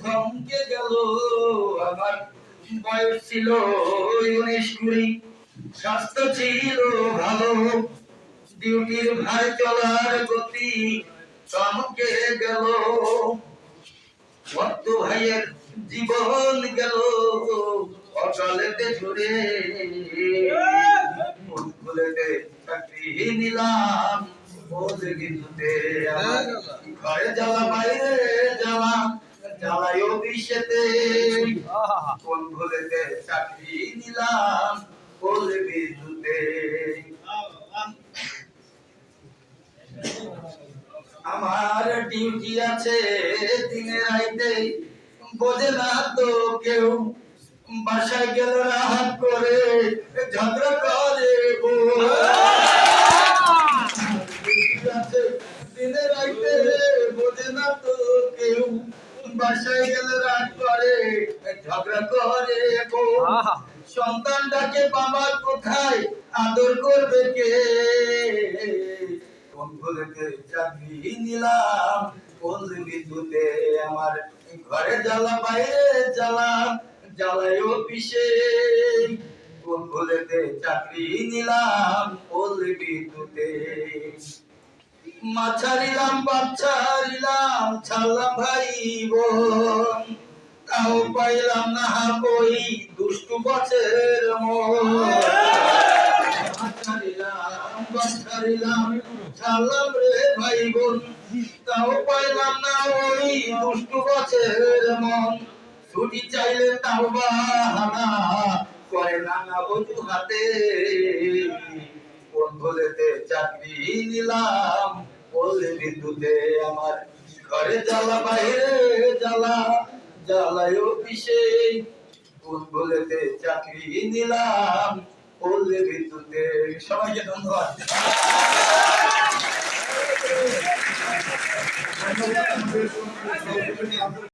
থমকে গেল আমার বয়স ছিল উনিশ কুড়ি, স্বাস্থ্য ছিল ভালো। ডিউটির ভার চলার গতি গেল। ভক্ত ভাইয়ের জীবন গেল অচলেতে ঝরে ফুলগুলোতে চাকরি নিলাম কিছুতে আমার ঘরে জ্বালা বাইরে। অফিসেতে কোন চাকরি নিলাম আমার ডিউটি আছে দিনে রাইতে, বোঝে না তো কেউ। বাসায় গেল রাহাত করে, ঝগড়া করে। দিনে রাইতে, বোঝে না তো কেউ। বাসায় গেলে রাত করে ঝগড়া করে। সন্তানটাকে বাবা কোথায় আদর করবে কে? কোন ভুলেতে চাকরি নিলাম কোন বিদ্যুতে আমার ঘরে জ্বালা বাইরে জ্বালা জ্বালাই অফিসে। কোন ভুলেতে চাকরি নিলাম কোন বিদ্যুতে? মাছারিলাম বাচ্চারিলাম ছাড়লাম ভাই বোন। তাও পাইলাম না বই দুষ্টু বছর ছাড়িলাম রে ভাই বোন। তাও পাইলাম না ওই, দুষ্টু বছর মন। ছুটি চাইলে তাও বাহানা করে নানা বধু হাতে কোন বলেতে চাকরি নিলাম বিদ্যুতে আমার ঘরে জ্বালা, বাইরে জ্বালা, জ্বালায় অফিসে। কোন বলেতে চাকরি নিলাম। বললে ঋতুতে সবাইকে ধন্যবাদ।